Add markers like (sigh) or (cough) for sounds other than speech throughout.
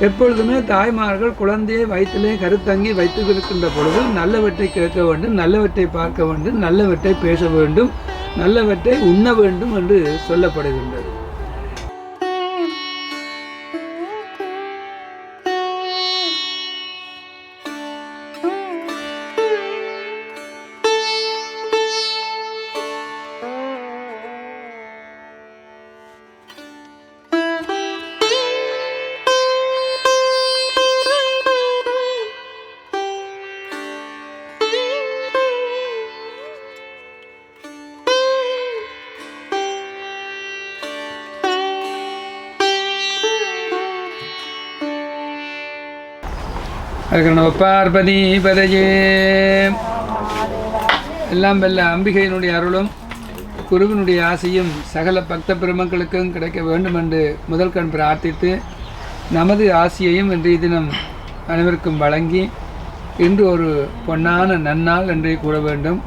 எப்பொழுதுமே தாய்மார்கள் குழந்தையை வயிற்றிலே கருத்தங்கி வைத்திருக்கின்ற பொழுது நல்லவற்றை கேட்க வேண்டும் நல்லவற்றை பார்க்க வேண்டும் நல்லவற்றை பேச வேண்டும் நல்லவற்றை உண்ண வேண்டும் என்று சொல்லப்படுகின்றது. அதுக்கு நம்ம பார்வதி பதையே எல்லாம் வெல்ல அம்பிகையினுடைய அருளும் குருவினுடைய ஆசையும் சகல பக்த பெருமக்களுக்கும் கிடைக்க வேண்டும் என்று முதல் கண் பிரார்த்தித்து நமது ஆசையையும் இன்றைய தினம் அனைவருக்கும் வழங்கி இன்று ஒரு பொன்னான நன்னாள் என்றே கூற வேண்டும்.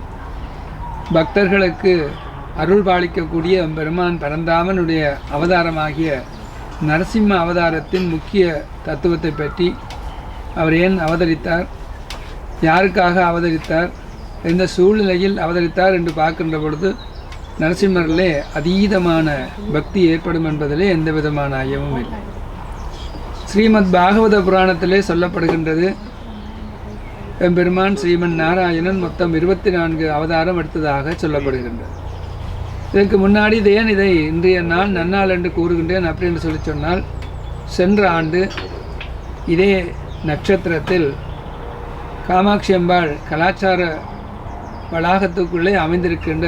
பக்தர்களுக்கு அருள் பாலிக்கக்கூடிய பெருமான் பரந்தாமனுடைய அவதாரமாகிய நரசிம்ம அவதாரத்தின் முக்கிய தத்துவத்தை பற்றி அவர் ஏன் அவதரித்தார்? யாருக்காக அவதரித்தார்? எந்த சூழ்நிலையில் அவதரித்தார் என்று பார்க்கின்ற பொழுது நரசிம்மர்களே அதீதமான பக்தி ஏற்படும் என்பதிலே எந்த விதமான ஐயமும் இல்லை. ஸ்ரீமத் பாகவத புராணத்திலே சொல்லப்படுகின்றது எம்பெருமான் ஸ்ரீமன் நாராயணன் மொத்தம் இருபத்தி நான்கு அவதாரம் எடுத்ததாக சொல்லப்படுகின்றது. இதற்கு முன்னாடி இது ஏன் இதை இன்றைய நாள் நன்னாள் என்று கூறுகின்றேன் அப்படி என்று சொல்லி சொன்னால் சென்ற ஆண்டு இதே நட்சத்திரத்தில் காமாட்சி அம்பாள் கலாச்சார வளாகத்துக்குள்ளே அமைந்திருக்கின்ற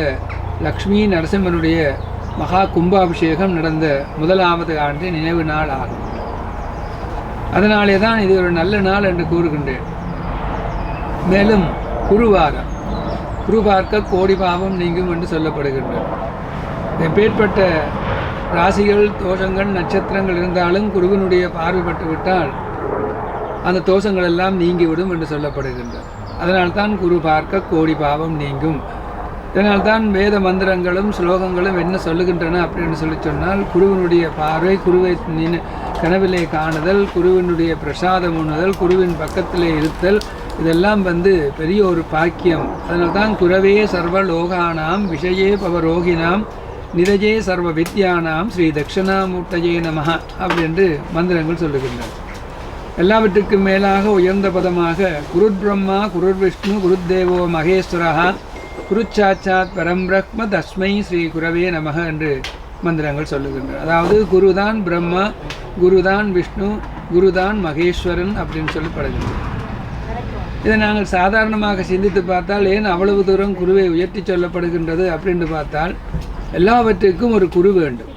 லக்ஷ்மி நரசிம்மனுடைய மகா கும்பாபிஷேகம் நடந்த முதலாவது ஆண்டு நினைவு நாள் ஆகும். அதனாலே தான் இது ஒரு நல்ல நாள் என்று கூறுகின்றேன். மேலும் குருவாரம். குரு பார்க்க கோடி பாவம் நீங்கும் என்று சொல்லப்படுகின்றது. எப்பேற்பட்ட ராசிகள் தோஷங்கள் நட்சத்திரங்கள் இருந்தாலும் குருவினுடைய பார்வைப்பட்டு விட்டால் அந்த தோஷங்கள் எல்லாம் நீங்கிவிடும் என்று சொல்லப்படுகின்றது. அதனால்தான் குரு பார்க்க கோடி பாவம் நீங்கும். இதனால்தான் வேத மந்திரங்களும் ஸ்லோகங்களும் என்ன சொல்லுகின்றன அப்படின்னு சொல்லி சொன்னால் குருவினுடைய பார்வை குருவை நின கனவிலே காணுதல் குருவினுடைய பிரசாதம் உண்ணுதல் குருவின் பக்கத்திலே இருத்தல் இதெல்லாம் வந்து பெரிய ஒரு பாக்கியம். அதனால்தான் குரவே சர்வ லோகானாம் விஷயே பவரோகினாம் நிரஜே சர்வ வித்யானாம் ஸ்ரீ தட்சிணாமூர்த்தஜே நமஹா அப்படி என்று மந்திரங்கள் சொல்லுகின்றன. எல்லாவற்றுக்கும் மேலாக உயர்ந்த பதமாக குருர் பிரம்மா குருர் விஷ்ணு குருத்தேவோ மகேஸ்வரஹா குருச்சாச்சாத் பரம் பிரக்ம தஸ்மை ஸ்ரீ குரவே நமக என்று மந்திரங்கள் சொல்லுகின்றன. அதாவது குருதான் பிரம்மா குருதான் விஷ்ணு குருதான் மகேஸ்வரன் அப்படின்னு சொல்லப்படுகின்றது இதை நாங்கள் சாதாரணமாக சிந்தித்து பார்த்தால் ஏன் அவ்வளவு தூரம் குருவை உயர்த்தி சொல்லப்படுகின்றது அப்படின்னு பார்த்தால் எல்லாவற்றுக்கும் ஒரு குரு வேண்டும்.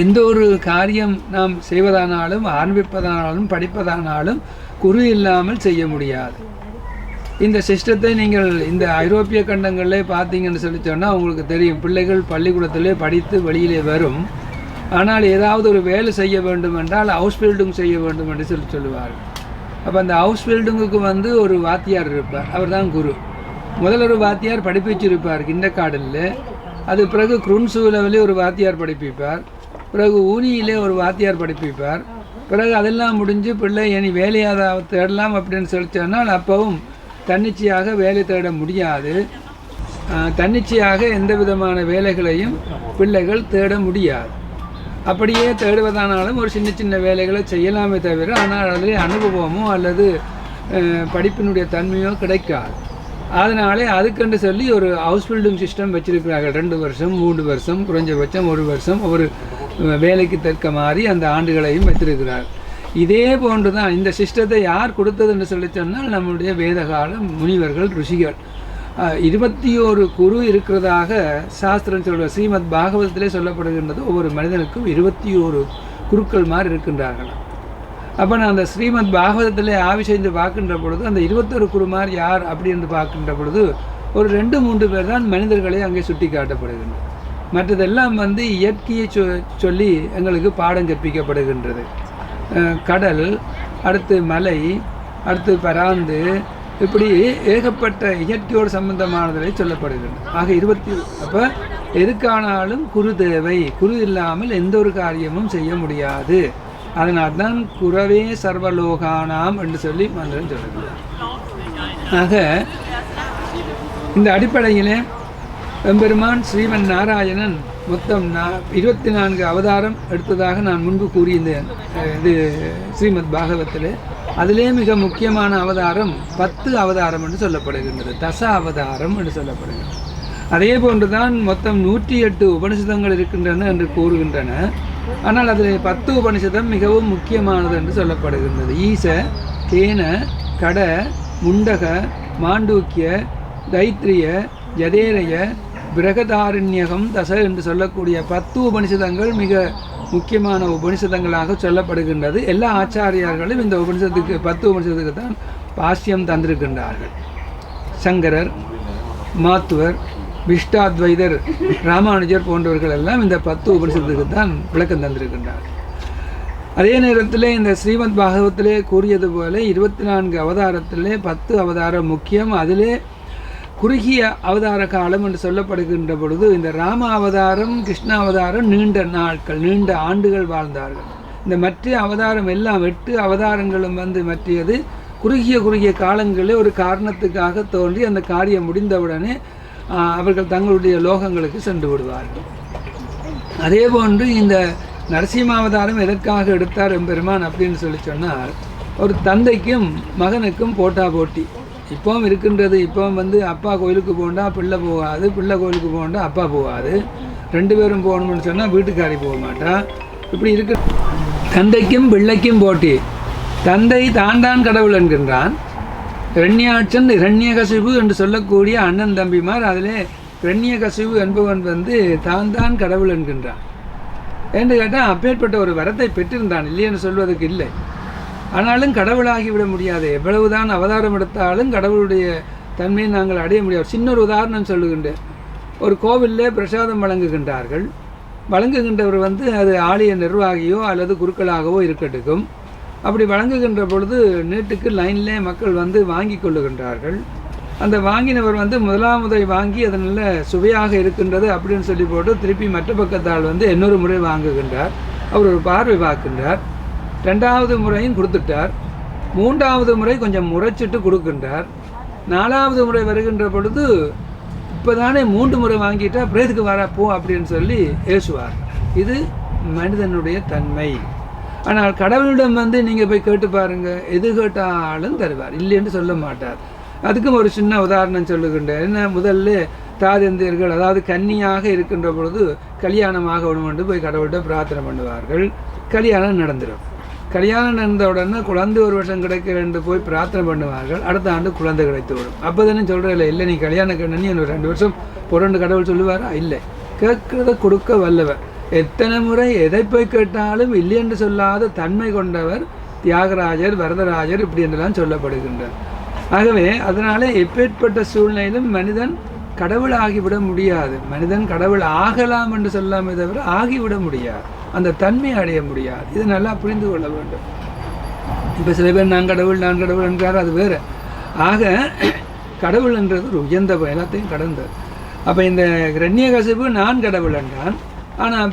எந்த ஒரு காரியம் நாம் செய்வதானாலும் ஆரம்பிப்பதானாலும் படிப்பதானாலும் குரு இல்லாமல் செய்ய முடியாது. இந்த சிஸ்டத்தை நீங்கள் இந்த ஐரோப்பிய கண்டங்களிலே பார்த்தீங்கன்னு சொல்லி சொன்னால் உங்களுக்கு தெரியும். பிள்ளைகள் பள்ளிக்கூடத்திலே படித்து வெளியிலே வரும். ஆனால் ஏதாவது ஒரு வேலை செய்ய வேண்டும் என்றால் ஹவுஸ் பில்டிங் செய்ய வேண்டும் என்று சொல்லி சொல்லுவார்கள். அப்போ அந்த ஹவுஸ் பில்டிங்குக்கு வந்து ஒரு வாத்தியார் இருப்பார். அவர் தான் குரு. முதல்ல ஒரு வாத்தியார் படிப்பிச்சிருப்பார் கிண்டக்காடலில். அது பிறகு குருன்சு லெவலில் ஒரு வாத்தியார் படிப்பிப்பார். பிறகு ஊனியிலே ஒரு வாத்தியார் படிப்பிப்பார். பிறகு அதெல்லாம் முடிஞ்சு பிள்ளை இனி வேலையாக தேடலாம் அப்படின்னு சொல்லி சொன்னால் அப்பவும் தன்னிச்சையாக வேலை தேட முடியாது. தன்னிச்சையாக எந்த விதமான வேலைகளையும் பிள்ளைகள் தேட முடியாது. அப்படியே தேடுவதானாலும் ஒரு சின்ன சின்ன வேலைகளை செய்யலாமே தவிர ஆனால் அதில் அனுபவமோ அல்லது படிப்பினுடைய தன்மையோ கிடைக்காது. அதனாலே அதுக்கென்று சொல்லி ஒரு ஹவுஸ் பில்டிங் சிஸ்டம் வச்சுருக்கிறார்கள். ரெண்டு வருஷம் மூன்று வருஷம் குறைஞ்சபட்சம் ஒரு வருஷம் ஒரு வேலைக்கு தக்க மாதிரி அந்த ஆண்டுகளையும் வைத்திருக்கிறார். இதே போன்று தான் இந்த சிஸ்டத்தை யார் கொடுத்ததுன்னு சொல்லி சொன்னால் நம்முடைய வேதகால முனிவர்கள் ருஷிகள். இருபத்தி ஒரு குரு இருக்கிறதாக சாஸ்திரம் சொல்கிற ஸ்ரீமத் பாகவதத்திலே சொல்லப்படுகின்றது. ஒவ்வொரு மனிதனுக்கும் இருபத்தி ஒரு குருக்கள் மாதிரி இருக்கின்றார்களாம் அப்போ நான் அந்த ஸ்ரீமத் பாகவதத்திலே ஆவி செய்து பார்க்கின்ற பொழுது அந்த இருபத்தொரு குருமார் யார் அப்படின்னு பார்க்கின்ற பொழுது ஒரு ரெண்டு மூன்று பேர் தான் மனிதர்களே அங்கே சுட்டி காட்டப்படுகின்றனர் மற்றதெல்லாம் வந்து இயற்கையை சொ சொல்லி எங்களுக்கு பாடம் கற்பிக்கப்படுகின்றது. கடல் அடுத்து மலை அடுத்து பராந்து இப்படி ஏகப்பட்ட இயற்கையோடு சம்பந்தமானதை சொல்லப்படுகிறது ஆக இருபத்தி அப்போ எதுக்கானாலும் குரு தேவை. குரு இல்லாமல் எந்த ஒரு காரியமும் செய்ய முடியாது. அதனால் தான் குறவே சர்வலோகானாம் என்று சொல்லி மந்திரம் சொல்லுகிறது. ஆக இந்த அடிப்படையிலே எம்பெருமான் ஸ்ரீமன் நாராயணன் மொத்தம் நா இருபத்தி நான்கு அவதாரம் எடுத்ததாக நான் முன்பு கூறியிருந்தேன். இது ஸ்ரீமத் பாகவத்தில். அதிலே மிக முக்கியமான அவதாரம் பத்து அவதாரம் என்று சொல்லப்படுகின்றது. தச அவதாரம் என்று சொல்லப்படுகிறது. அதே போன்றுதான் மொத்தம் நூற்றி எட்டு உபனிஷதங்கள் இருக்கின்றன என்று கூறுகின்றன. ஆனால் அதில் பத்து உபனிஷதம் மிகவும் முக்கியமானது என்று சொல்லப்படுகின்றது. ஈச கேன கட முண்டக மாண்டூக்கிய தைத்திரிய யதேரய பிரகதாரண்யகம் தச என்று சொல்லக்கூடிய பத்து உபனிஷதங்கள் மிக முக்கியமான உபனிஷதங்களாக சொல்லப்படுகின்றது. எல்லா ஆச்சாரியார்களும் இந்த உபனிஷத்துக்கு பத்து உபனிஷத்துக்கு தான் பாஷ்யம் தந்திருக்கின்றார்கள். சங்கரர் மாத்துவர் விஷ்டாத்வைதர் ராமானுஜர் போன்றவர்கள் எல்லாம் இந்த பத்து உபனிஷத்துக்கு தான் விளக்கம் தந்திருக்கின்றார்கள். அதே நேரத்தில் இந்த ஸ்ரீமத் பாகவத்திலே கூறியது போல இருபத்தி நான்கு அவதாரத்திலே பத்து அவதாரம் முக்கியம். அதிலே குறுகிய அவதார காலம் என்று சொல்லப்படுகின்ற பொழுது இந்த ராம அவதாரம் கிருஷ்ண அவதாரம் நீண்ட நாட்கள் நீண்ட ஆண்டுகள் வாழ்ந்தார்கள். இந்த மற்ற அவதாரம் எல்லாம் எட்டு அவதாரங்களும் வந்து மற்றியது. குறுகிய குறுகிய காலங்களில் ஒரு காரணத்துக்காக தோன்றி அந்த காரியம் முடிந்தவுடனே அவர்கள் தங்களுடைய லோகங்களுக்கு சென்று விடுவார்கள். அதே போன்று இந்த நரசிம்மாவதாரம் எதற்காக எடுத்தார் எம்பெருமான் அப்படின்னு சொல்லி சொன்னால் ஒரு தந்தைக்கும் மகனுக்கும் போட்டா போட்டி. இப்போவும் இருக்கின்றது. இப்போவும் வந்து அப்பா கோயிலுக்கு போண்டா பிள்ளை போகாது பிள்ளை கோயிலுக்கு போண்டா அப்பா போகாது. ரெண்டு பேரும் போகணும்னு சொன்னால் வீட்டுக்காரி போக மாட்டா. இப்படி இருக்கு. தந்தைக்கும் பிள்ளைக்கும் போட்டி. தந்தை தான் தான் கடவுள் என்கின்றான். இரண்யாட்சன் இரண்யகசிவு என்று சொல்லக்கூடிய அண்ணன் தம்பிமார் அதிலே இரண்யகசிவு என்பவன் வந்து தான் தான் கடவுள் என்கின்றான். என்று கேட்டால் அப்பேற்பட்ட ஒரு வரத்தை பெற்றிருந்தான். இல்லையென்று சொல்வதற்கு இல்லை. ஆனாலும் கடவுளாகி விட முடியாது. எவ்வளவுதான் அவதாரம் எடுத்தாலும் கடவுளுடைய தன்மையை நாங்கள் அடைய முடியாது. சின்ன ஒரு உதாரணம் சொல்லுகின்றேன் ஒரு கோவிலில் பிரசாதம் வழங்குகின்றார்கள். வழங்குகின்றவர் வந்து அது ஆலய நிர்வாகியோ அல்லது குருக்களாகவோ இருக்கட்டும். அப்படி வழங்குகின்ற பொழுது நீட்டுக்கு லைனில் மக்கள் வந்து வாங்கி கொள்ளுகின்றார்கள். அந்த வாங்கினவர் வந்து முதலாமுதை வாங்கி அது நல்ல சுவையாக இருக்கின்றது அப்படின்னு சொல்லி போட்டு திருப்பி மற்ற பக்கத்தால் வந்து இன்னொரு முறை வாங்குகின்றார். அவர் ஒரு பார்வை பார்க்கின்றார். ரெண்டாவது முறையும் கொடுத்துட்டார். மூன்றாவது முறை கொஞ்சம் முறைச்சிட்டு கொடுக்கின்றார். நாலாவது முறை வருகின்ற பொழுது இப்போதானே மூன்று முறை வாங்கிட்டா பிரேதுக்கு வர போ அப்படின்னு சொல்லி ஏசுவார். இது மனிதனுடைய தன்மை. ஆனால் கடவுளிடம் வந்து நீங்கள் போய் கேட்டு பாருங்கள் எது கேட்டாலும் தருவார். இல்லைன்னு சொல்ல மாட்டார். அதுக்கும் ஒரு சின்ன உதாரணம் சொல்லுகின்றேன். என்ன முதல்ல தாதந்தியர்கள் அதாவது கன்னியாக இருக்கின்ற பொழுது கல்யாணமாக ஒன்று கொண்டு போய் கடவுள்கிட்ட பிரார்த்தனை பண்ணுவார்கள். கல்யாணம் நடந்துடும் கல்யாணம் நடந்த உடனே குழந்தை ஒரு வருஷம் கிடைக்க என்று போய் பிரார்த்தனை பண்ணுவார்கள். அடுத்த ஆண்டு குழந்தை கிடைத்து விடும். அப்போ தானே சொல்கிற இல்லை நீ கல்யாணம் கண்ணி ஒரு ரெண்டு வருஷம் பொருண்டு கடவுள் சொல்லுவாரா? இல்லை. கேட்குறத கொடுக்க வல்லவர். எத்தனை முறை எதை போய் கேட்டாலும் இல்லை என்று சொல்லாத தன்மை கொண்டவர் தியாகராஜர் வரதராஜர் இப்படி என்றெல்லாம் சொல்லப்படுகின்றார். ஆகவே அதனால் எப்பேற்பட்ட சூழ்நிலையிலும் மனிதன் கடவுள் ஆகிவிட முடியாது. மனிதன் கடவுள் ஆகலாம் என்று சொல்லாமே தவிர ஆகிவிட முடியாது. அந்த தன்மை அடைய முடியாது. இதை நல்லா புரிந்து கொள்ள வேண்டும். இப்போ சில பேர் நான் கடவுள் நான் கடவுள் என்கிறார் அது வேறு. ஆக கடவுள் என்றது ஒரு உயர்ந்த எல்லாத்தையும் கடந்தது அப்போ இந்த இரண்யகசிபு நான் கடவுள் என்றான். ஆனால்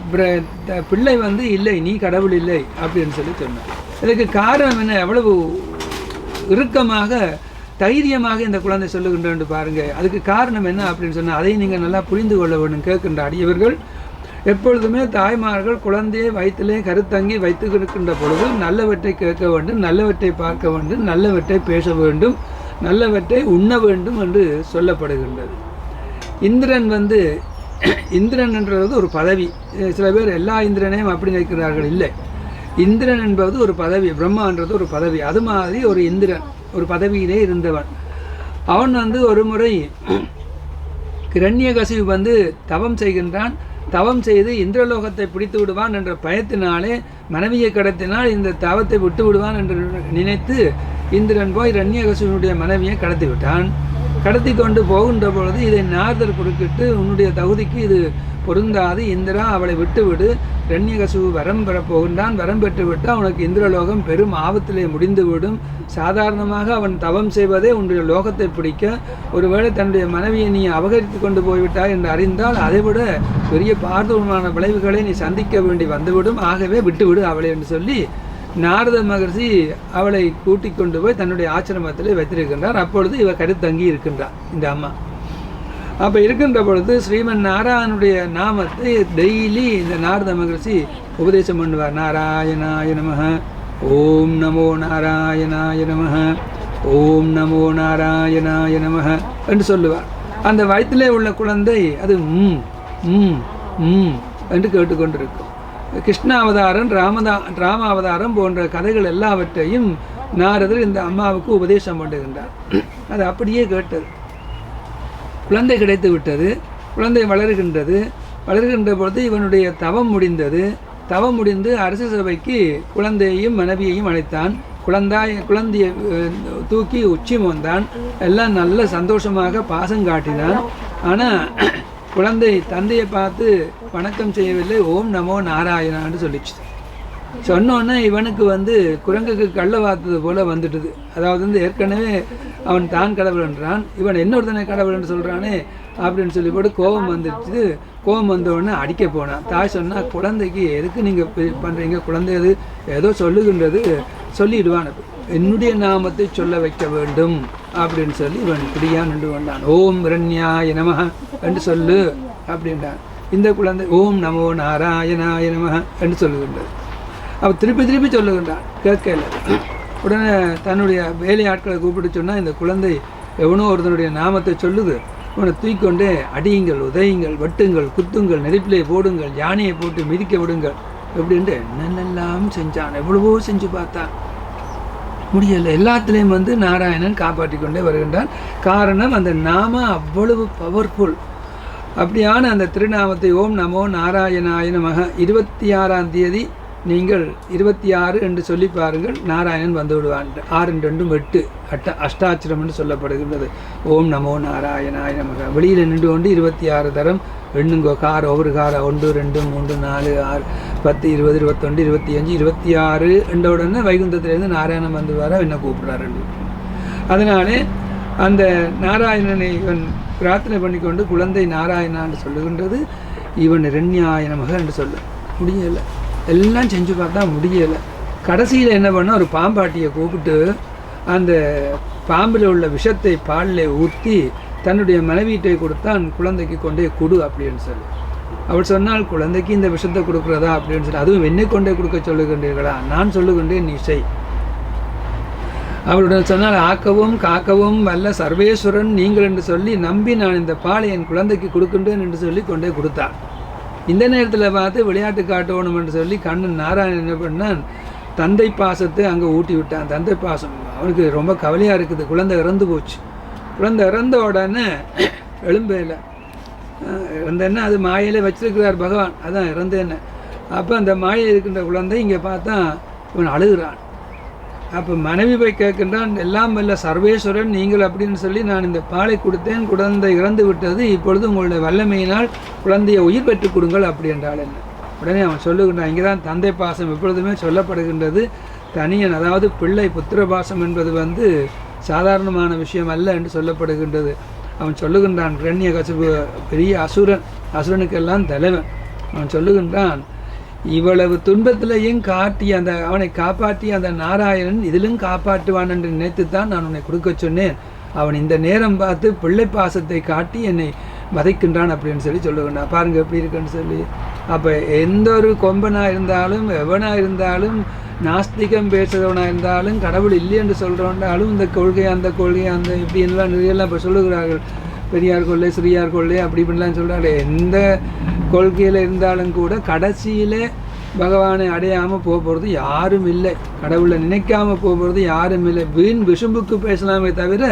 பிள்ளை வந்து இல்லை நீ கடவுள் இல்லை அப்படின்னு சொல்லி சொன்னான் இதுக்கு காரணம் என்ன? எவ்வளவு இறுக்கமாக தைரியமாக இந்த குழந்தை சொல்லுகின்றேன் பாருங்கள் அதுக்கு காரணம் என்ன அப்படின்னு சொன்னால் அதை நீங்கள் நல்லா புரிந்து கொள்ள வேண்டும் கேட்கின்ற அடியவர்கள் எப்பொழுதுமே தாய்மார்கள் குழந்தையை வயிற்றிலே கருத்தங்கி வைத்து கொடுக்கின்ற பொழுது நல்லவற்றை கேட்க வேண்டும் நல்லவற்றை பார்க்க வேண்டும் நல்லவற்றை பேச வேண்டும் நல்லவற்றை உண்ண வேண்டும் என்று சொல்லப்படுகின்றது. இந்திரன் வந்து இந்திரன் என்றது ஒரு பதவி. சில பேர் எல்லா இந்திரனையும் அப்படி நினைக்கிறார்கள். இல்லை. இந்திரன் என்பது ஒரு பதவி பிரம்மான்றது ஒரு பதவி. அது மாதிரி ஒரு இந்திரன் ஒரு பதவியிலே இருந்தவன். அவன் வந்து ஒரு முறை (clears throat) கிரண்யகசிவு வந்து தவம் செய்கின்றான். தவம் செய்து இந்திரலோகத்தை பிடித்து விடுவான் என்ற பயத்தினாலே மனைவியை கடத்தினால் இந்த தவத்தை விட்டு விடுவான் என்று நினைத்து இந்திரன் போய் ரண்யகசுவனுடைய மனைவியை கடத்தி விட்டான் கடத்தி கொண்டு போகின்ற பொழுது இதை நார்தர் குறுக்கிட்டு உன்னுடைய தகுதிக்கு இது பொருந்தாது. இந்திரா அவளை விட்டுவிடு. ரண்யகசுவு வரம் பெறப்போகின்றான் வரம் பெற்றுவிட்டால் அவனுக்கு இந்திரலோகம் பெரும் ஆபத்திலே முடிந்துவிடும். சாதாரணமாக அவன் தவம் செய்வதே உன்னுடைய லோகத்தை பிடிக்க. ஒருவேளை தன்னுடைய மனைவியை நீ அபகரித்து கொண்டு போய்விட்டாய் என்று அறிந்தால் அதைவிட பெரிய பார்த்துமான விளைவுகளை நீ சந்திக்க வேண்டி வந்துவிடும். ஆகவே விட்டுவிடு அவளை என்று சொல்லி நாரத மகர்ஷி அவளை கூட்டிக் கொண்டு போய் தன்னுடைய ஆசிரமத்தில் வைத்திருக்கின்றார். அப்பொழுது இவர் கருத்தங்கி இருக்கின்றார். இந்த அம்மா. அப்போ இருக்கின்ற பொழுது ஸ்ரீமன் நாராயணனுடைய நாமத்தை டெய்லி இந்த நாரத மகர்ஷி உபதேசம் பண்ணுவார். நாராயணாய நமக. ஓம் நமோ நாராயணாய நமக. ஓம் நமோ நாராயணாய நமக என்று சொல்லுவார். அந்த வயத்திலே உள்ள குழந்தை அது ம் ம் ம் என்று கேட்டுக்கொண்டிருக்கும். கிருஷ்ணாவதாரம் ராமதா ராமாவதாரம் போன்ற கதைகள் எல்லாவற்றையும் நாரதர் இந்த அம்மாவுக்கு உபதேசம் பண்ணுகின்றார் அது அப்படியே கேட்டது. குழந்தை கிடைத்து விட்டது குழந்தை வளர்கின்றது. வளர்கின்ற பொழுது இவனுடைய தவம் முடிந்தது. தவம் முடிந்து அரச சபைக்கு குழந்தையையும் மனைவியையும் அழைத்தான். குழந்தாய் குழந்தையை தூக்கி உச்சி வந்தான் எல்லாம் நல்ல சந்தோஷமாக பாசம் காட்டினான். ஆனால் குழந்தை தந்தையை பார்த்து வணக்கம் செய்யவில்லை. ஓம் நமோ நாராயணான்னு சொல்லிச்சு. சொன்னோன்னே இவனுக்கு வந்து குரங்குக்கு கள்ள வார்த்தது போல் வந்துட்டுது. அதாவது வந்து ஏற்கனவே அவன் தான் கடவுள் என்றான். இவன் இன்னொருத்தனை கடவுள் என்று சொல்கிறானே அப்படின்னு சொல்லி போட்டு கோபம் வந்துடுச்சு. கோபம் வந்தவுடனே அடிக்க போனான். தாய் சொன்னால் குழந்தைக்கு எதுக்கு நீங்கள் பண்ணுறீங்க குழந்தை அது ஏதோ சொல்லுகின்றது. சொல்லிடுவான். என்னுடைய நாமத்தை சொல்ல வைக்க வேண்டும். அப்படின்னு சொல்லி இவன் பிடியா நின்று கொண்டான். ஓம் ரண்யா நமஹ என்று சொல்லு அப்படின்றான். இந்த குழந்தை ஓம் நமோ நாராயணாயனமஹ என்று சொல்லுகின்றது. அவன் திருப்பி திருப்பி சொல்லுகின்றான். கேட்கல. உடனே தன்னுடைய வேலை ஆட்களை கூப்பிட்டு சொன்னால் இந்த குழந்தை எவனோ ஒருத்தனுடைய நாமத்தை சொல்லுது. உன்னை தூக்கிக்கொண்டே அடியுங்கள் உதயுங்கள் வெட்டுங்கள் குத்துங்கள் நெருப்பிலே போடுங்கள் யானையை போட்டு மிதிக்க விடுங்கள். எப்படின்ட்டு என்னென்னலாம் செஞ்சான் எவ்வளவோ செஞ்சு பார்த்தான். முடியலை எல்லாத்துலேயும் வந்து நாராயணன் காப்பாற்றி கொண்டே வருகின்றான். காரணம் அந்த நாம அவ்வளவு பவர்ஃபுல் அப்படியான அந்த திருநாமத்தை ஓம் நமோ நாராயணாய நமக இருபத்தி ஆறாம் தேதி நீங்கள் இருபத்தி ஆறு என்று சொல்லி பாருங்கள் நாராயணன் வந்து விடுவான். ஆறு ரெண்டும் எட்டு. அட்ட அஷ்டாச்சிரம் என்று சொல்லப்படுகின்றது. ஓம் நமோ நாராயணாய நமக. வெளியில் நின்று கொண்டு இருபத்தி ஆறு தரம் எண்ணுங்கோ. கார் ஒவ்வொரு கார் ஒன்று ரெண்டு மூன்று நாலு ஆறு பத்து இருபது இருபத்தொன்று இருபத்தி அஞ்சு இருபத்தி ஆறு என்ற உடனே வைகுந்தத்திலேருந்து நாராயணன் வந்து வர என்ன கூப்பிடுறாரு அதனாலே அந்த நாராயணனை இவன் பிரார்த்தனை பண்ணிக்கொண்டு குழந்தை நாராயணான்னு சொல்லுகின்றது. இவன் ரெண்யாயனமாக என்று சொல்ல. முடியலை. எல்லாம் செஞ்சு பார்த்தா முடியலை. கடைசியில் என்ன பண்ணால் ஒரு பாம்பாட்டியை கூப்பிட்டு அந்த பாம்பில் உள்ள விஷத்தை பாலில் ஊற்றி தன்னுடைய மனைவியிட்டை கொடுத்தான் குழந்தைக்கு கொண்டே கொடு அப்படின்னு சொல்லி. அவள் சொன்னால் குழந்தைக்கு இந்த விஷத்தை கொடுக்குறதா? அப்படின்னு சொல்லி. அதுவும் என்னை கொண்டே கொடுக்க சொல்லுகின்றீர்களா? நான் சொல்லுகின்றேன் நீ செய். அவளுடன் சொன்னால் ஆக்கவும் காக்கவும் வல்ல சர்வேஸ்வரன் நீங்கள் என்று சொல்லி நம்பி நான் இந்த பாலை என் குழந்தைக்கு கொடுக்கின்றேன் என்று சொல்லி கொண்டே கொடுத்தாள் இந்த நேரத்தில் பார்த்து விளையாட்டு காட்டணும் என்று சொல்லி கண்ணன் நாராயணன் என்ன பண்ணான் தந்தை பாசத்தை அங்கே ஊட்டி விட்டான். தந்தை பாசம் அவனுக்கு ரொம்ப கவலையாக இருக்குது. குழந்தை இறந்து போச்சு. குழந்தை இறந்த உடனே எழும்பையில் இறந்தேன்னா அது மாயையிலே வச்சிருக்கிறார் பகவான். அதான் இறந்தேன்னு. அப்போ அந்த மாயை இருக்கின்ற குழந்தை இங்கே பார்த்தா இவன் அழுகிறான். அப்போ மனைவி போய் கேட்கின்றான் எல்லாம் வல்ல சர்வேஸ்வரன் நீங்கள் அப்படின்னு சொல்லி நான் இந்த பாலை கொடுத்தேன் குழந்தை இறந்து விட்டது இப்பொழுது உங்களுடைய வல்லமையினால் குழந்தையை உயிர் பெற்றுக் கொடுங்கள் அப்படி என்றால் என்ன. உடனே அவன் சொல்லுகின்றான் இங்கே தான் தந்தை பாசம் எப்பொழுதுமே சொல்லப்படுகின்றது. தனியன் அதாவது பிள்ளை புத்திர பாசம் என்பது வந்து சாதாரணமான விஷயம் அல்ல என்று சொல்லப்படுகின்றது. அவன் சொல்லுகின்றான் கிரண்ய கசபு பெரிய அசுரன் அசுரனுக்கெல்லாம் தலைவன். அவன் சொல்லுகின்றான் இவ்வளவு துன்பத்திலையும் காட்டி அந்த அவனை காப்பாற்றி அந்த நாராயணன் இதிலும் காப்பாற்றுவான் என்று நினைத்துத்தான் நான் உன்னை கொடுக்க சொன்னேன். அவன் இந்த நேரம் பார்த்து பிள்ளை பாசத்தை காட்டி என்னை வதைக்கின்றான் அப்படின்னு சொல்லி சொல்லுகின்றான். பாருங்க எப்படி இருக்குன்னு சொல்லி. அப்போ எந்த ஒரு கொம்பனாக இருந்தாலும் எவனாக இருந்தாலும் நாஸ்திகம் பேசுகிறவனாக இருந்தாலும் கடவுள் இல்லை என்று சொல்கிறவனாலும் இந்த கொள்கை அந்த கொள்கை அந்த இப்படி எல்லாம் நிறையெல்லாம் இப்போ சொல்லுகிறார்கள். பெரியார் கொள்ளை சிறியார் கொள்ளை அப்படி இப்படிலாம் சொல்கிறாங்க எந்த கொள்கையில் இருந்தாலும் கூட கடைசியில் பகவானை அடையாமல் போக போகிறது யாரும் இல்லை. கடவுளை நினைக்காமல் போக போகிறது யாரும் இல்லை. வீண் விசும்புக்கு பேசலாமே தவிர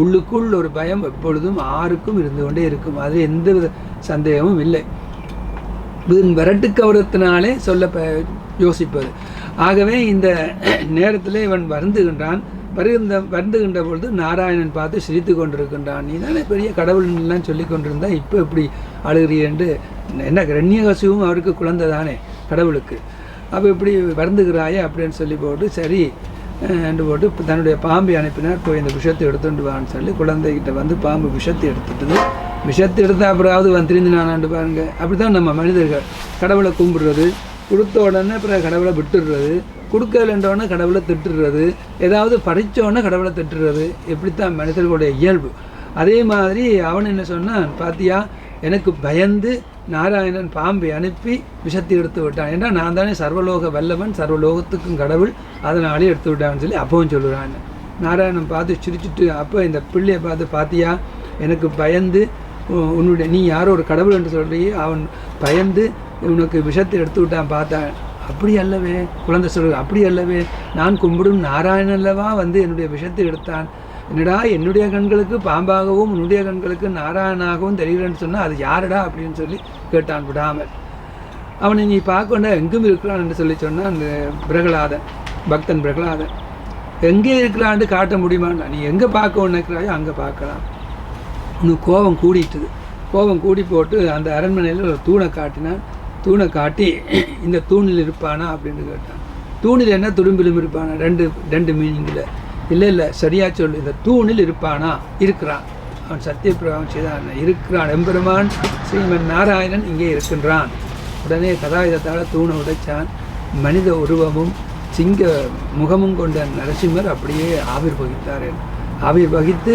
உள்ளுக்குள் ஒரு பயம் எப்பொழுதும் ஆருக்கும் இருந்து கொண்டே இருக்கும். அது எந்த வித சந்தேகமும் இல்லை. வீண் விரட்டு கௌரவத்தினாலே சொல்ல ப யோசிப்பது. ஆகவே இந்த நேரத்தில் இவன் வருந்துகின்றான். வருகின்ற வருந்துகின்ற பொழுது நாராயணன் பார்த்து சிரித்து கொண்டிருக்கின்றான். நீ தானே பெரிய கடவுள்லாம் சொல்லி கொண்டிருந்தா இப்போ இப்படி அழுகிறீ என்று? என்ன ரண்யகசுவும் அவருக்கு குழந்தை தானே கடவுளுக்கு. அப்போ இப்படி வருந்துகிறாயே? அப்படின்னு சொல்லி போட்டு சரி என்று போட்டு தன்னுடைய பாம்பை அனுப்பினார். போய் இந்த விஷத்தை எடுத்துட்டு வான்னு சொல்லி குழந்தைகிட்ட வந்து பாம்பு விஷத்தை எடுத்துட்டு விஷத்தை எடுத்தால் அப்புறாவது வந்து திரிந்து நானாண்டு பாருங்க. அப்படி தான் நம்ம மனிதர்கள் கடவுளை கும்பிடுறது கொடுத்த உடனே அப்புறம் கடவுளை விட்டுடுறது கொடுக்கலன்றோன்னே கடவுளை திட்டுறது ஏதாவது படைச்சோன்னே கடவுளை திட்டுறது இப்படித்தான் மனிதர்களுடைய இயல்பு. அதே மாதிரி அவன் என்ன சொன்னான் பாத்தியா எனக்கு பயந்து நாராயணன் பாம்பை அனுப்பி விஷத்தை எடுத்து விட்டான். ஏன்னா நான் தானே சர்வலோக வல்லவன் சர்வலோகத்துக்கும் கடவுள் அதனாலே எடுத்து விட்டான்னு சொல்லி அப்பவும் சொல்லுறான் நாராயணன் பார்த்து சிரிச்சுட்டு அப்போ இந்த பிள்ளையை பார்த்து பாத்தியா எனக்கு பயந்து உன்னுடைய நீ யாரோ ஒரு கடவுள் என்று சொல்லி அவன் பயந்து உனக்கு விஷத்தை எடுத்து விட்டான் பார்த்தான். அப்படி அல்லவே குழந்தை சொல்லு அப்படி அல்லவே நான் கும்பிடும் நாராயணன் அல்லவா வந்து என்னுடைய விஷத்தை எடுத்தான். என்னடா என்னுடைய கண்களுக்கு பாம்பாகவும் உன்னுடைய கண்களுக்கு நாராயணாகவும் தெரிகிறேன்னு சொன்னால் அது யாருடா அப்படின்னு சொல்லி கேட்டான் விடாமல். அவனை நீ பார்க்கணும் எங்கும் இருக்கிறான் என்று சொல்லி சொன்னான் அந்த பிரகலாதன் பக்தன் பிரகலாதன். எங்கே இருக்கிறான்னு காட்ட முடியுமான்னா நீ எங்கே பார்க்க நினைக்கிறாயோ அங்கே பார்க்கலாம். உனக்கு கோபம் கூடிட்டுது. கோபம் கூடி போட்டு அந்த அரண்மனையில் ஒரு தூணை காட்டினான். தூணை காட்டி இந்த தூணில் இருப்பானா அப்படின்னு கேட்டான். தூணில் என்ன துடும்பிலும் இருப்பானா? ரெண்டு ரெண்டு மீனிங்கில் இல்லை. இல்லை சரியா சொல்லு. இந்த தூணில் இருப்பானா? இருக்கிறான். அவன் சத்தியப்பிரகாரம் செய்தான். இருக்கிறான்? எம்பெருமான் ஸ்ரீமன் நாராயணன் இங்கே இருக்கின்றான். உடனே கதாயுதத்தால் தூணை உடைச்சான். மனித உருவமும் சிங்க முகமும் கொண்ட நரசிம்மர் அப்படியே ஆவிர் வகித்தார் ஆவிர் வகித்து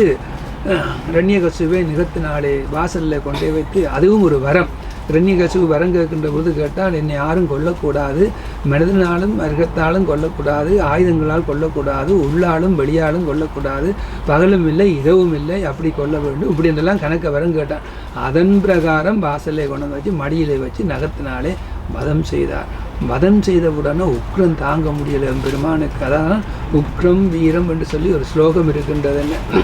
ரண்யகசுவை நிகத்தினாலே வாசலில் கொண்டே வைத்து அதுவும் ஒரு வரம். ரண்யகசுவு வரம் கேட்கின்ற போது கேட்டால் என்னை யாரும் கொல்லக்கூடாது. மனிதனாலும் மிருகத்தாலும் கொல்லக்கூடாது. ஆயுதங்களால் கொல்லக்கூடாது. உள்ளாலும் வெளியாலும் கொல்லக்கூடாது. பகலும் இல்லை இரவும் இல்லை. அப்படி கொல்ல வேண்டும். இப்படி என்றெல்லாம் கணக்க வரம் கேட்டான். அதன் பிரகாரம் வாசலை கொண்டு வந்து வச்சு மடியிலை வச்சு நகத்தினாலே வதம் செய்தார். வதம் செய்தவுடனே உக்ரம் தாங்க முடியலை. பெருமானுக்கு அதான் உக்ரம் வீரம் என்று சொல்லி ஒரு ஸ்லோகம் இருக்கின்றது. என்ன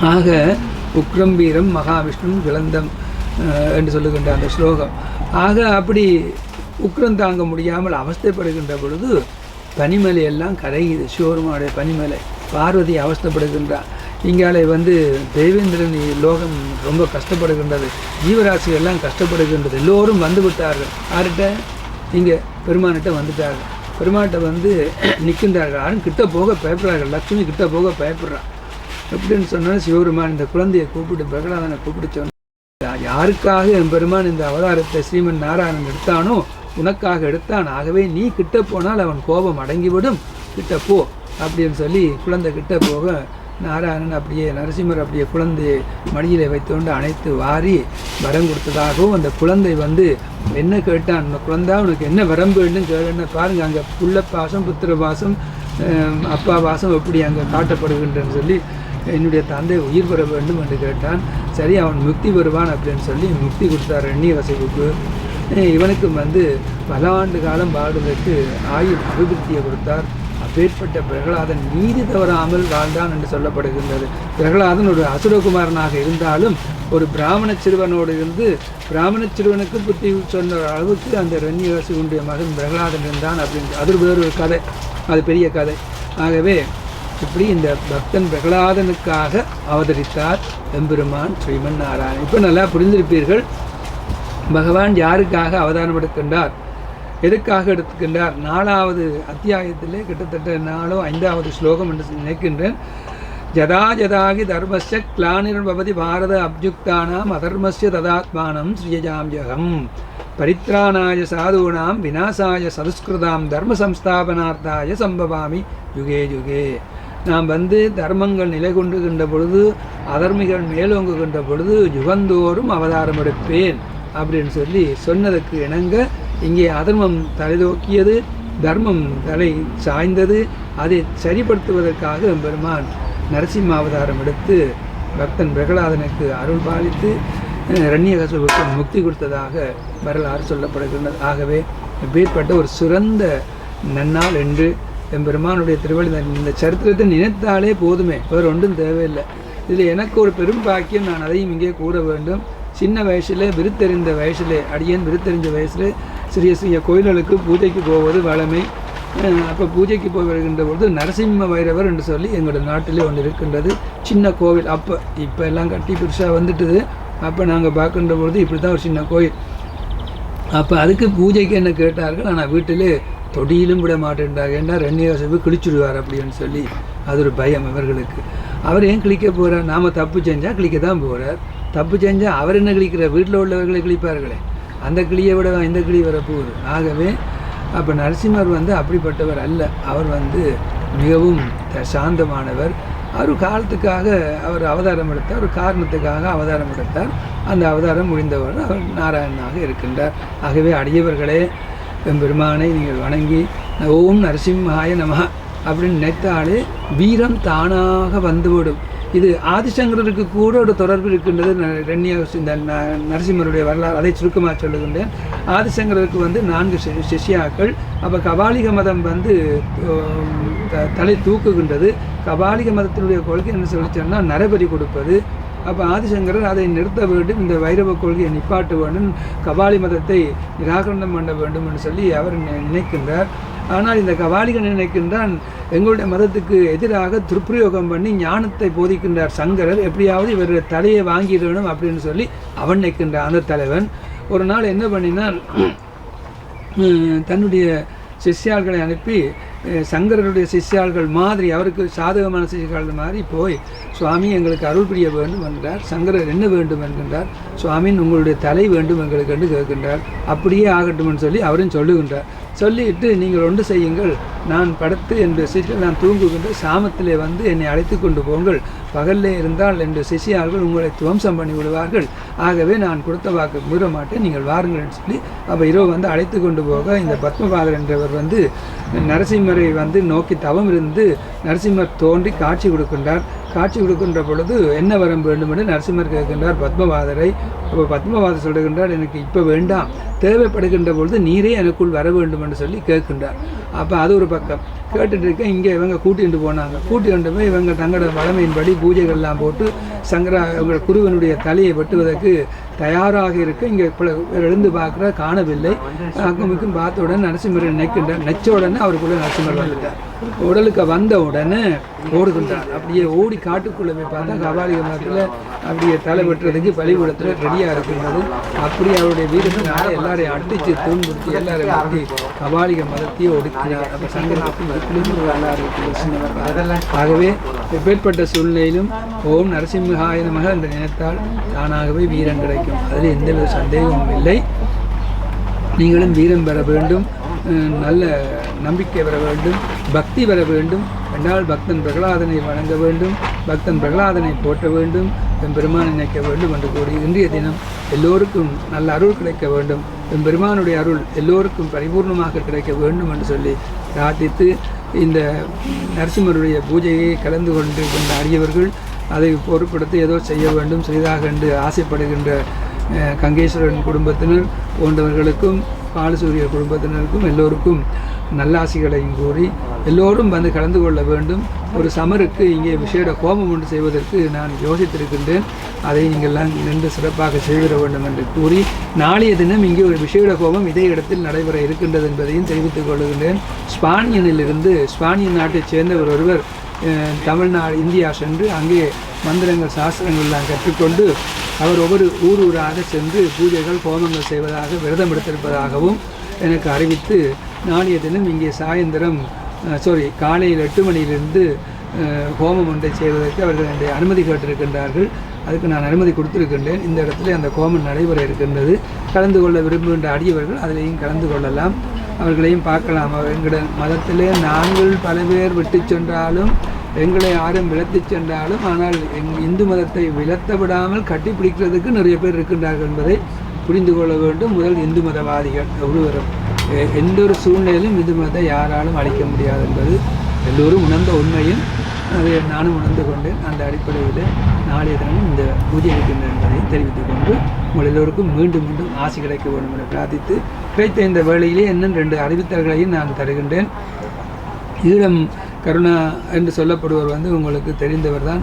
ஆக உக்ரம் வீரம் மகாவிஷ்ணு விளந்தம் என்று சொல்லுகின்ற அந்த ஸ்லோகம். ஆக அப்படி உக்ரம் தாங்க முடியாமல் அவஸ்தைப்படுகின்ற பொழுது பனிமலை எல்லாம் கரையுது. சிவருமானுடைய பனிமலை. பார்வதி அவஸ்தைப்படுகின்றார் இங்காலே வந்து தேவேந்திரன் லோகம் ரொம்ப கஷ்டப்படுகின்றது. ஜீவராசி எல்லாம் கஷ்டப்படுகின்றது. எல்லோரும் வந்து விட்டார்கள். யார்கிட்ட? இங்கே பெருமானிட்ட வந்துட்டார்கள். பெருமாட்டை வந்து (clears throat) நிற்கின்றார்கள். யாரும் கிட்ட போக பயப்படுறார்கள் லட்சுமி கிட்ட போக பயப்படுறான் எப்படின்னு சொன்னால் சிவபெருமான் இந்த குழந்தையை கூப்பிட்டு பிரகலாதனை கூப்பிட்டு யாருக்காக என் பெருமான் இந்த அவதாரத்தை ஸ்ரீமன் நாராயணன் எடுத்தானோ உனக்காக எடுத்தான். ஆகவே நீ கிட்ட போனால் அவன் கோபம் அடங்கிவிடும். கிட்ட போ அப்படின்னு சொல்லி குழந்தை கிட்ட போக நாராயணன் அப்படியே நரசிம்மர் அப்படியே குழந்தையை மடியில் வைத்துக்கொண்டு அனைத்து வாரி வரம் கொடுத்ததாகவும் அந்த குழந்தை வந்து என்ன கேட்டான்? அந்த குழந்தா உனக்கு என்ன வரம் வேண்டும்? கேளுன்னு பாருங்கள் அங்கே புள்ள பாசம் புத்திர பாசம் அப்பா பாசம் எப்படி அங்கே காட்டப்படுகின்றன்னு சொல்லி என்னுடைய தந்தை உயிர் பெற வேண்டும் என்று கேட்டான். சரி அவன் முக்தி பெறுவான் அப்படின்னு சொல்லி முக்தி கொடுத்தார். எண்ணிய வசதிக்கு இவனுக்கும் வந்து பல ஆண்டு காலம் வாழ்வதற்கு ஆயுள் அபிவிருத்தியை கொடுத்தார். அப்பேற்பட்ட பிரகலாதன் நீதி தவறாமல் வாழ்ந்தான் என்று சொல்லப்படுகின்றது. பிரகலாதன் ஒரு அசுரகுமாரனாக இருந்தாலும் ஒரு பிராமண சிறுவனோடு இருந்து பிராமண சிறுவனுக்கு புத்தி சொன்ன அளவுக்கு அந்த ரன்யவாசியுடைய மகன் பிரகலாதன் இருந்தான் அப்படின்னு. அது வேறு ஒரு கதை. அது பெரிய கதை. ஆகவே இப்படி இந்த பக்தன் பிரகலாதனுக்காக அவதரித்தார் எம்பெருமான் ஸ்ரீமன் நாராயணன் இப்போ நல்லா புரிந்திருப்பீர்கள் பகவான் யாருக்காக அவதாரம் எடுக்கின்றார் எதுக்காக எடுத்துக்கின்றார்? நாலாவது அத்தியாயத்திலே கிட்டத்தட்ட நாலோ ஐந்தாவது ஸ்லோகம் என்று நினைக்கின்றேன். ஜதா ஜதாகி தர்மஸ்ய கிளானிர்பவதி பாரத அப்யுக்தானாம் அதர்மஸ்ய ததாத்மானம் ஸ்ரீயஜாம்யகம் பரித்ராணாய சாதூனாம் விநாசாய சதுஸ்கிருதாம் தர்ம சம்ஸ்தாபனார்த்தாய சம்பவாமி. UK UK. நாம் வந்து தர்மங்கள் நிலை கொண்டுகின்ற பொழுது அதர்மிகள் மேலோங்குகின்ற பொழுது யுகந்தோறும் அவதாரம் எடுப்பேன் அப்படின்னு சொல்லி சொன்னதுக்கு இணங்க இங்கே அதர்மம் தலைதோக்கியது தர்மம் தலை சாய்ந்தது. அதை சரிப்படுத்துவதற்காக பெருமான் நரசிம்ம அவதாரம் எடுத்து பக்தன் பிரகலாதனுக்கு அருள் பாலித்து ரண்யகசுவுக்கு முக்தி கொடுத்ததாக வரலாறு சொல்லப்படுகின்றது ஆகவே இப்பேற்பட்ட ஒரு சிறந்த நன்னாள் என்று எம்பெருமானுடைய திருவள்ளி இந்த சரித்திரத்தை நினைத்தாலே போதுமே. வேறு ஒன்றும் தேவையில்லை. இதில் எனக்கு ஒரு பெரும் பாக்கியம் நான் அதையும் இங்கே கூற வேண்டும். சின்ன வயசில் விருத்தெறிந்த வயசில் அடியேன் விருத்தெறிஞ்ச வயசில் சிறிய சிறிய கோயில்களுக்கு பூஜைக்கு போவது வளமை அப்போ பூஜைக்கு போய் வருகின்ற பொழுது நரசிம்ம வைரவர் என்று சொல்லி எங்களோட நாட்டிலே ஒன்று இருக்கின்றது. சின்ன கோவில். அப்போ இப்போ எல்லாம் கட்டி பெருசாக வந்துட்டுது. அப்போ நாங்கள் பார்க்கின்ற பொழுது இப்படி தான் ஒரு சின்ன கோயில். அப்போ அதுக்கு பூஜைக்கு என்ன கேட்டார்கள்? ஆனால் வீட்டில் தொடியிலும் விட மாட்டேன்டாங்க ஏன்னா ரெண்ணியாசபு கிழிச்சுடுவார் அப்படின்னு சொல்லி அது ஒரு பயம் இவர்களுக்கு. அவர் ஏன் கிழிக்க போகிறார் நாம் தப்பு செஞ்சால் கிழிக்க தான் போகிறார் தப்பு செஞ்சால் அவர் என்ன கிழிக்கிறார்? வீட்டில் உள்ளவர்களை கிழிப்பார்களே. அந்த கிளியை விட இந்த கிளி வரப்போகுது. ஆகவே அப்போ நரசிம்மர் வந்து அப்படிப்பட்டவர் அல்ல. அவர் வந்து மிகவும் த- சாந்தமானவர். அவர் காலத்துக்காக அவர் அவதாரம் எடுத்தார். ஒரு காரணத்துக்காக அவதாரம் எடுத்தார். அந்த அவதாரம் முடிந்தவர் அவர் நாராயணனாக இருக்கின்றார். ஆகவே அடியவர்களே பெருமானை நீங்கள் வணங்கி ஓம் நரசிம்ஹாய நமஹ அப்படின்னு நினைத்தாலே வீரம் தானாக வந்துவிடும். இது ஆதிசங்கரருக்கு கூட ஒரு தொடர்பு இருக்கின்றது. ரெண்யா இந்த ந- நரசிம்மருடைய வரலாறு அதை சுருக்கமாக சொல்லுகின்றேன். ஆதிசங்கரருக்கு வந்து நான்கு சி- சிஷ்யாக்கள். அப்போ கபாலிக மதம் வந்து தலை தூக்குகின்றது. கபாலிக மதத்தினுடைய கொள்கை என்ன சொல்லி சொன்னால் நரபலி கொடுப்பது. அப்போ ஆதிசங்கரர் அதை நிறுத்த வேண்டும் இந்த வைரவ கொள்கையை நிப்பாட்ட வேண்டும் கபாலி மதத்தை நிராகரணம் பண்ண வேண்டும் என்று சொல்லி அவர் நி- நினைக்கின்றார். ஆனால் இந்த கபாலிகன் நினைக்கின்றான் எங்களுடைய மதத்துக்கு எதிராக துர்ப்பிரயோகம் பண்ணி ஞானத்தை போதிக்கின்றார் சங்கரர் எப்படியாவது இவர் தலையை வாங்கிடணும் அப்படின்னு சொல்லி அவன் நினைக்கின்றான் அந்த தலைவன். ஒரு நாள் என்ன பண்ணினான் (clears throat) தன்னுடைய சிஷ்யாள்களை அனுப்பி சங்கரருடைய சிஷ்யாள்கள் மாதிரி அவருக்கு சாதகமான சிஷ்யாள்கள் மாதிரி போய் சுவாமி எங்களுக்கு அருள் புரிய வேண்டும் என்றார் சங்கரர் என்ன வேண்டும்? என்கின்றார். சுவாமின் உங்களுடைய தலை வேண்டும் எங்களுக்கு என்று கேட்கின்றார். அப்படியே ஆகட்டும்னு சொல்லி அவரும் சொல்லுகின்றார். சொல்லிவிட்டு நீங்கள் ஒன்று செய்யுங்கள். நான் படுத்து என் சிஷ்யர் நான் தூங்குகின்ற சாமத்திலே வந்து என்னை அழைத்து கொண்டு போங்கள். பகல்லே இருந்தால் என்று சிஷியார்கள் உங்களை துவம்சம் பண்ணி விடுவார்கள். ஆகவே நான் கொடுத்த வாக்கு மீற மாட்டேன் நீங்கள் வாருங்கள்னு சொல்லி அப்போ இரவு வந்து அழைத்து கொண்டு போக இந்த பத்மபாதர் என்றவர் வந்து நரசிம்மரை வந்து நோக்கி தவம் இருந்து நரசிம்மர் தோன்றி காட்சி கொடுக்கின்றார். காட்சி கொடுக்கின்ற பொழுது என்ன வரம் வேண்டும் என்று நரசிம்மர் கேட்கின்றார் பத்மவாதரை அப்போ பத்மவாதர் சொல்லுகின்றார் எனக்கு இப்போ வேண்டாம். தேவைப்படுகின்ற பொழுது நீரே எனக்குள் வர வேண்டும் என்று சொல்லி கேட்கின்றார். அப்போ அது ஒரு பக்கம். கேட்டுட்டு இருக்க இங்கே இவங்க கூட்டிகிட்டு போனாங்க. கூட்டிகிட்டு போய் இவங்க தங்களோட வளமையின்படி பூஜைகள்லாம் போட்டு சங்கரா இவங்க குருவனுடைய தலையை வெட்டுவதற்கு தயாராக இருக்க. இங்கே எழுந்து பார்க்குற காணவில்லை. அக்குமிக்கும் பார்த்த உடனே நரசிம்மரை நினைக்கின்றார். நெச்ச உடனே அவருக்குள்ள நரசிம்மர் வந்துட்டார். உடலுக்கு வந்த உடனே ஓடுகின்றார். அப்படியே ஓடி காட்டுக்குள்ளே போய் பார்த்தா கபாலிக மரத்தில் அப்படியே தலை வெட்டுறதுக்கு பலிபீடத்தில் ரெடியாக இருக்கின்றது. அப்படி அவருடைய வீரத்தினால எல்லாரையும் அடித்து துன்புறுத்தி எல்லாரையும் மாற்றி கபாலிக மதத்தையே ஒடுக்கினார் அப்போ சங்கரத்துக்கு இதுக்குள்ளேயும் அதெல்லாம் ஆகவே எப்பேற்பட்ட சூழ்நிலையிலும் ஓம் நரசிம்மஹாய நமக அந்த நினைத்தால் தானாகவே வீரன் கிடைக்கும். அதில் எந்தவித சந்தேகமும் இல்லை. நீங்களும் வீரம் பெற வேண்டும் நல்ல நம்பிக்கை பெற வேண்டும் பக்தி பெற வேண்டும். என்றால் பக்தன் பிரகலாதனை வணங்க வேண்டும் பக்தன் பிரகலாதனை போற்ற வேண்டும் என் பெருமான் நினைக்க வேண்டும் என்று கூறி இன்றைய தினம் எல்லோருக்கும் நல்ல அருள் கிடைக்க வேண்டும். என் பெருமானுடைய அருள் எல்லோருக்கும் பரிபூர்ணமாக கிடைக்க வேண்டும் என்று சொல்லி பிரார்த்தித்து இந்த நரசிம்மருடைய பூஜையை கலந்து கொண்டு கொண்ட அரியவர்கள் அதை பொருட்படுத்தி ஏதோ செய்ய வேண்டும் செய்தாக என்று ஆசைப்படுகின்ற கங்கேஸ்வரன் குடும்பத்தினர் போன்றவர்களுக்கும் பாலசூரிய குடும்பத்தினருக்கும் எல்லோருக்கும் நல்லாசிகளையும் கூறி எல்லோரும் வந்து கலந்து கொள்ள வேண்டும். ஒரு சமருக்கு இங்கே விசேட கோபம் ஒன்று செய்வதற்கு நான் யோசித்திருக்கின்றேன். அதை நீங்கள்லாம் நின்று சிறப்பாக செய்திட வேண்டும் என்று கூறி நாளைய தினம் இங்கே ஒரு விசேட கோபம் இதே இடத்தில் நடைபெற இருக்கின்றது என்பதையும் தெரிவித்துக் கொள்கின்றேன். ஸ்பானியனிலிருந்து ஸ்பானிய நாட்டைச் சேர்ந்த ஒருவர் தமிழ்நாடு இந்தியா சென்று அங்கே மந்திரங்கள் சாஸ்திரங்கள்லாம் கற்றுக்கொண்டு அவர் ஒவ்வொரு ஊர் ஊராக சென்று பூஜைகள் ஹோமங்கள் செய்வதாக விரதம் எடுத்திருப்பதாகவும் எனக்கு அறிவித்து நாளைய தினம் இங்கே சாயந்தரம் சாரி காலையில் எட்டு மணியிலிருந்து ஹோமம் ஒன்றை செய்வதற்கு அவர்கள் என்னுடைய அனுமதி கேட்டிருக்கின்றார்கள். அதுக்கு நான் அனுமதி கொடுத்துருக்கின்றேன். இந்த இடத்துல அந்த ஹோமம் நடைபெற இருக்கின்றது. கலந்து கொள்ள விரும்புகின்ற அடியவர்கள் அதிலேயும் கலந்து கொள்ளலாம். அவர்களையும் பார்க்கலாம். அவர் எங்களோட மதத்திலே நாங்கள் பல பேர் விட்டு சென்றாலும் எங்களை யாரும் விலத்தி சென்றாலும் ஆனால் எங் இந்து மதத்தை விலத்த விடாமல் கட்டிப்பிடிக்கிறதுக்கு நிறைய பேர் இருக்கின்றார்கள் என்பதை புரிந்து கொள்ள வேண்டும். முதல் இந்து மதவாதிகள் ஒருவரும் எந்த ஒரு சூழ்நிலையிலும் இந்து மதத்தை யாராலும் அழிக்க முடியாது என்பது எல்லோரும் உணர்ந்த உண்மையும் அதை நானும் உணர்ந்து கொண்டேன். அந்த அடிப்படையில் நாளைய தினம் இந்த பூஜை இருக்கின்ற என்பதையும் தெரிவித்துக் கொண்டு உங்கள் எல்லோருக்கும் மீண்டும் மீண்டும் ஆசை கிடைக்க வேண்டும் என பிரார்த்தித்து கிடைத்த இந்த வேளையிலே இன்னும் ரெண்டு அறிவித்தல்களையும் நான் தருகின்றேன். ஈழம் கருணா என்று சொல்லப்படுவர் வந்து உங்களுக்கு தெரிந்தவர் தான்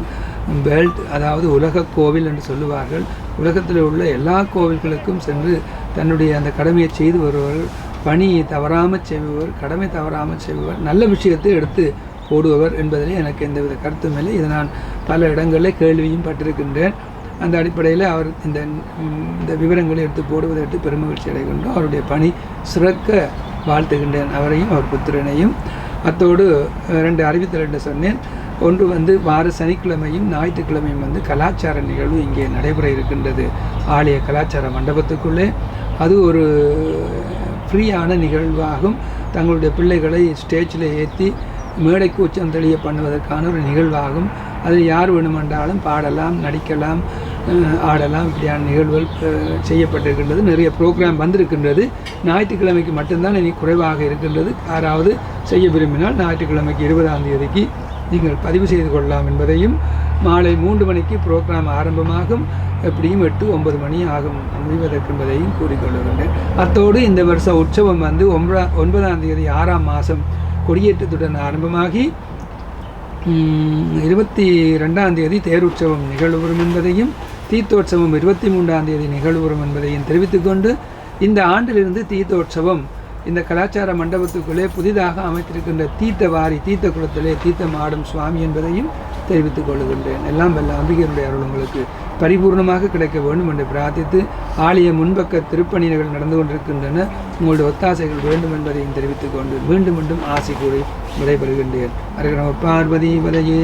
பெல்ட் அதாவது உலக கோவில் என்று சொல்லுவார்கள். உலகத்தில் உள்ள எல்லா கோவில்களுக்கும் சென்று தன்னுடைய அந்த கடமையை செய்து வருபவர் பணியை தவறாமல் செய்பவர் கடமை தவறாமல் செய்பவர் நல்ல விஷயத்தை எடுத்து போடுபவர் என்பதிலே எனக்கு எந்தவித கருத்தும் இல்லை. இதை நான் பல இடங்களில் கேள்வியும் பட்டிருக்கின்றேன். அந்த அடிப்படையில் அவர் இந்த இந்த விவரங்களை எடுத்து போடுவதற்கு பெருமகிழ்ச்சி அடைகின்றோம். அவருடைய பணி சிறக்க வாழ்த்துகின்றேன் அவரையும் அவர் புத்திரனையும். அத்தோடு ரெண்டு அறிவித்தல் என்று சொன்னேன். ஒன்று வந்து வார சனிக்கிழமையும் ஞாயிற்றுக்கிழமையும் வந்து கலாச்சார நிகழ்வு இங்கே நடைபெற இருக்கின்றது ஆலய கலாச்சார மண்டபத்துக்குள்ளே. அது ஒரு ஃப்ரீயான நிகழ்வாகும். தங்களுடைய பிள்ளைகளை ஸ்டேஜில் ஏற்றி மேடைக்கு உச்சம் தெளிய பண்ணுவதற்கான ஒரு நிகழ்வாகும். அதில் யார் வேணுமென்றாலும் பாடலாம் நடிக்கலாம். ஆடலாம். இப்படியான நிகழ்வுகள் செய்யப்பட்டிருக்கின்றது. நிறைய ப்ரோக்ராம் வந்திருக்கின்றது. ஞாயிற்றுக்கிழமைக்கு மட்டும்தான் இனி குறைவாக இருக்கின்றது. யாராவது செய்ய விரும்பினால் ஞாயிற்றுக்கிழமைக்கு இருபதாம் தேதிக்கு நீங்கள் பதிவு செய்து கொள்ளலாம் என்பதையும் மாலை மூன்று மணிக்கு ப்ரோக்ராம் ஆரம்பமாகும். எப்படியும் எட்டு ஒன்பது மணி ஆகும் முடிவதற்கு என்பதையும் கூறிக்கொள்கின்றேன் அத்தோடு இந்த வருஷ உற்சவம் வந்து ஒன்பதா ஒன்பதாம் தேதி ஆறாம் மாதம் கொடியேற்றத்துடன் ஆரம்பமாகி இருபத்தி ரெண்டாம் தேதி தேருற்சவம் நிகழ்வுறும் என்பதையும் தீர்த்தோற்சவம் இருபத்தி மூன்றாம் தேதி நிகழ்வுறும் என்பதையும் தெரிவித்துக்கொண்டு இந்த ஆண்டிலிருந்து தீர்த்தோற்சவம் இந்த கலாச்சார மண்டபத்துக்குள்ளே புதிதாக அமைத்திருக்கின்ற தீர்த்த வாரி தீர்த்த குளத்திலே தீர்த்தம் ஆடும் சுவாமி என்பதையும் தெரிவித்துக் கொள்கின்றேன் எல்லாம் வல்ல அம்பிகையினுடைய அருள் உங்களுக்கு பரிபூர்ணமாக கிடைக்க வேண்டும் என்று பிரார்த்தித்து ஆலய முன்பக்க திருப்பணிகள் நடந்து கொண்டிருக்கின்றன. உங்களுடைய ஒத்தாசைகள் வேண்டும் என்பதையும் தெரிவித்துக் கொண்டு மீண்டும் மீண்டும் ஆசை கூறி விடைபெறுகின்றேன். அருகிற பார்வதி வதையே.